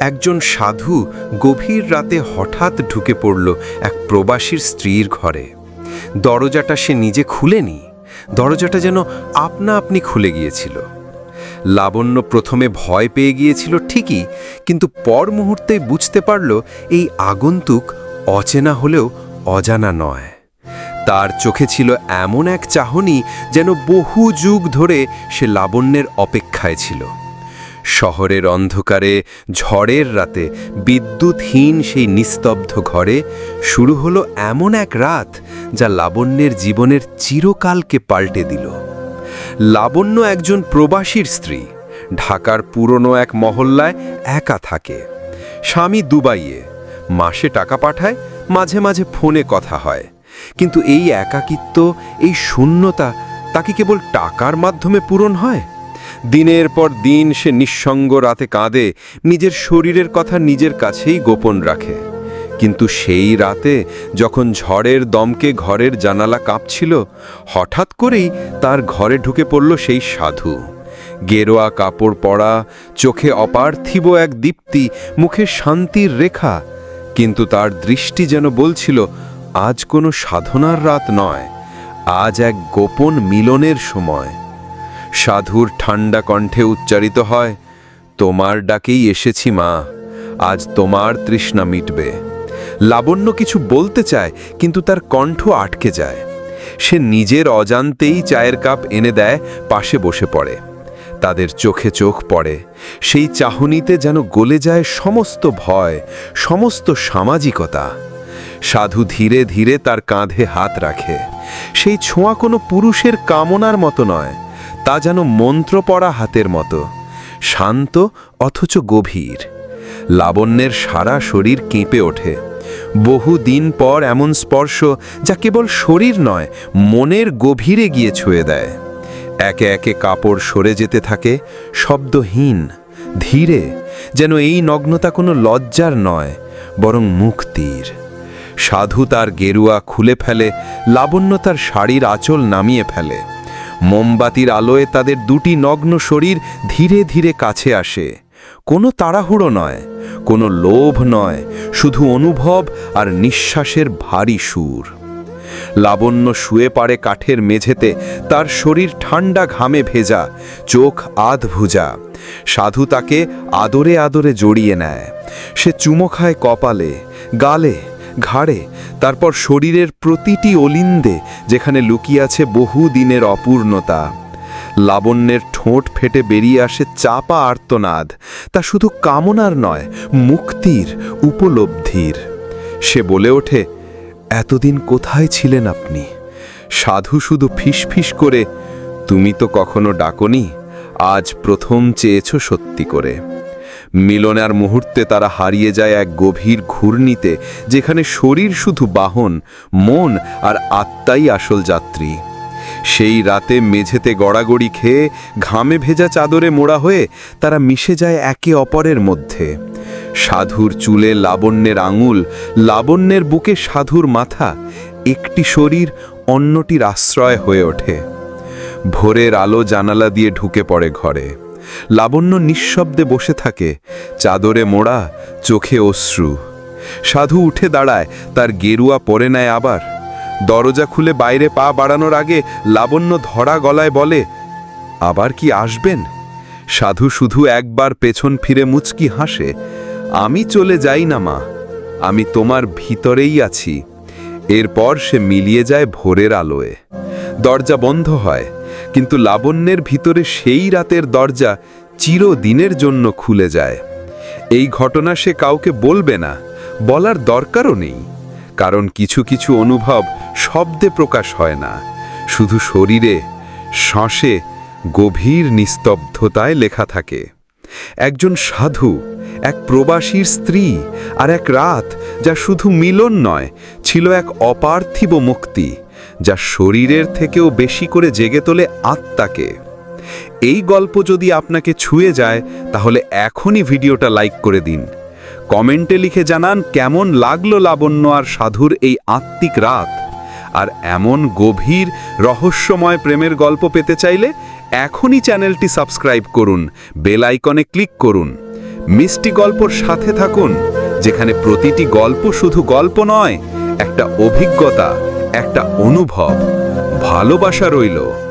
একজন সাধু গভীর রাতে হঠাৎ ঢুকে পড়ল এক প্রবাসীর স্ত্রীর ঘরে। দরজাটা সে নিজে খুলেনি। দরজাটা যেন আপনা আপনি খুলে গিয়েছিল। লাবণ্য প্রথমে ভয় পেয়ে গিয়েছিল ঠিকই, কিন্তু পর মুহূর্তেই বুঝতে পারল এই আগন্তুক অচেনা হলেও অজানা নয়। তার চোখে ছিল এমন এক চাহনি যেন বহু যুগ ধরে সে লাবণ্যের অপেক্ষায় ছিল। শহরের অন্ধকারে, ঝড়ের রাতে বিদ্যুৎহীন সেই নিস্তব্ধ ঘরে শুরু হলো এমন এক রাত যা লাবণ্যের জীবনের চিরকালকে পাল্টে দিল। লাবণ্য একজন প্রবাসীর স্ত্রী। ঢাকার পুরনো এক মহল্লায় একা থাকে। স্বামী দুবাইয়ে। মাসে টাকা পাঠায়, মাঝে মাঝে ফোনে কথা হয়। কিন্তু এই একাকিত্ব, এই শূন্যতা তাকে কেবল টাকার মাধ্যমে পূরণ হয়? দিনের পর দিন সে নিঃসঙ্গ রাতে কাঁদে, নিজের শরীরের কথা নিজের কাছেই গোপন রাখে। কিন্তু সেই রাতে যখন ঝড়ের দমকে ঘরের জানালা কাঁপছিল, হঠাৎ করেই তার ঘরে ঢুকে পড়ল সেই সাধু। গেরোয়া কাপড় পরা, চোখে অপার্থিব এক দীপ্তি, মুখে শান্তির রেখা। কিন্তু তার দৃষ্টি যেন বলছিল, আজ কোনো সাধনার রাত নয়, আজ এক গোপন মিলনের সময়। সাধুর ঠান্ডা কণ্ঠে উচ্চারিত হয়, তোমার ডাকেই এসেছি মা, আজ তোমার তৃষ্ণা মিটবে। লাবণ্য কিছু বলতে চায়, কিন্তু তার কণ্ঠ আটকে যায়। সে নিজের অজান্তেই চায়ের কাপ এনে দেয়, পাশে বসে পড়ে। তাদের চোখে চোখ পড়ে। সেই চাহনিতে যেন গলে যায় সমস্ত ভয়, সমস্ত সামাজিকতা। সাধু ধীরে ধীরে তার কাঁধে হাত রাখে। সেই ছোঁয়া কোনো পুরুষের কামনার মতো নয়। তা যেন মন্ত্র পড়া হাতের মতো, শান্ত অথচ গভীর। লাবণ্যের সারা শরীর কেঁপে ওঠে। বহু দিন পর এমন স্পর্শ যা কেবল শরীর নয়, মনের গভীরে গিয়ে ছুঁয়ে দেয়। একে একে কাপড় সরে যেতে থাকে, শব্দহীন, ধীরে, যেন এই নগ্নতা কোনো লজ্জার নয়, বরং মুক্তির। সাধু তার গেরুয়া খুলে ফেলে, লাবণ্য তার শাড়ির আঁচল নামিয়ে ফেলে। মোমবাতির আলোয় তাদের দুটি নগ্ন শরীর ধীরে ধীরে কাছে আসে। কোনো তাড়াহুড়ো নয়, কোনো লোভ নয়, শুধু অনুভব আর নিঃশ্বাসের ভারী সুর। লাবণ্য শুয়ে পাড়ে কাঠের মেঝেতে, তার শরীর ঠান্ডা ঘামে ভেজা, চোখ আধ ভুজা সাধু তাকে আদরে আদরে জড়িয়ে নেয়। সে চুমো খায় কপালে, গালে ঘাড়ে, তারপর শরীরের প্রতিটি অলিন্দে যেখানে লুকিয়ে আছে বহু দিনের অপূর্ণতা। লাবণ্যের ঠোঁট ফেটে বেরিয়ে আসে চাপা আর্তনাদ, তা শুধু কামনার নয়, মুক্তির, উপলব্ধির। সে বলে ওঠে, এতদিন কোথায় ছিলেন আপনি? সাধু শুধু ফিসফিস করে, তুমি তো কখনো ডাকনি, আজ প্রথম চেয়েছ সত্যি করে। মিলনার মুহূর্তে তারা হারিয়ে যায় এক গভীর ঘূর্ণিতে, যেখানে শরীর শুধু বাহন, মন আর আত্মাই আসল যাত্রী। সেই রাতে মেঝেতে গড়াগড়ি খেয়ে, ঘামে ভেজা চাদরে মোড়া হয়ে তারা মিশে যায় একে অপরের মধ্যে। সাধুর চুলে লাবণ্যের আঙুল, লাবণ্যের বুকে সাধুর মাথা, একটি শরীর অন্যটির আশ্রয় হয়ে ওঠে। ভোরের আলো জানালা দিয়ে ঢুকে পড়ে ঘরে। লাবণ্য নিঃশব্দে বসে থাকে, চাদরে মোড়া, চোখে অশ্রু। সাধু উঠে দাঁড়ায়, তার গেরুয়া পরে নেয় আবার। দরজা খুলে বাইরে পা বাড়ানোর আগে লাবণ্য ধরা গলায় বলে, আবার কি আসবেন? সাধু শুধু একবার পেছন ফিরে মুচকি হাসে, আমি চলে যাই না মা, আমি তোমার ভিতরেই আছি। এরপর সে মিলিয়ে যায় ভোরের আলোয়। দরজা বন্ধ হয় কিন্তু লাবণ্যের ভিতরে সেই রাতের দরজা চিরদিনের জন্য খুলে যায়। এই ঘটনা সে কাউকে বলবে না, বলার দরকারও নেই, কারণ কিছু কিছু অনুভব শব্দে প্রকাশ হয় না। শুধু শরীরে, শ্বাসে গভীর নিস্তব্ধতায় লেখা থাকে। একজন সাধু, এক প্রবাসীর স্ত্রী আর এক রাত যা শুধু মিলন নয়, ছিল এক অপার্থিব মুক্তি। যা শরীরের থেকেও বেশি করে জেগে তোলে আত্মাকে। এই গল্প যদি আপনাকে ছুঁয়ে যায়, তাহলে এখনই ভিডিওটা লাইক করে দিন। কমেন্টে লিখে জানান কেমন লাগল লাবণ্য আর সাধুর এই আত্মিক রাত। আর এমন গভীর, রহস্যময় প্রেমের গল্প পেতে চাইলে এখনই চ্যানেলটি সাবস্ক্রাইব করুন, বেল আইকনে ক্লিক করুন। মিষ্টি গল্পর সাথে থাকুন, যেখানে প্রতিটি গল্প শুধু গল্প নয়, একটা অভিজ্ঞতা একটা অনুভব ভালোবাসা রইল।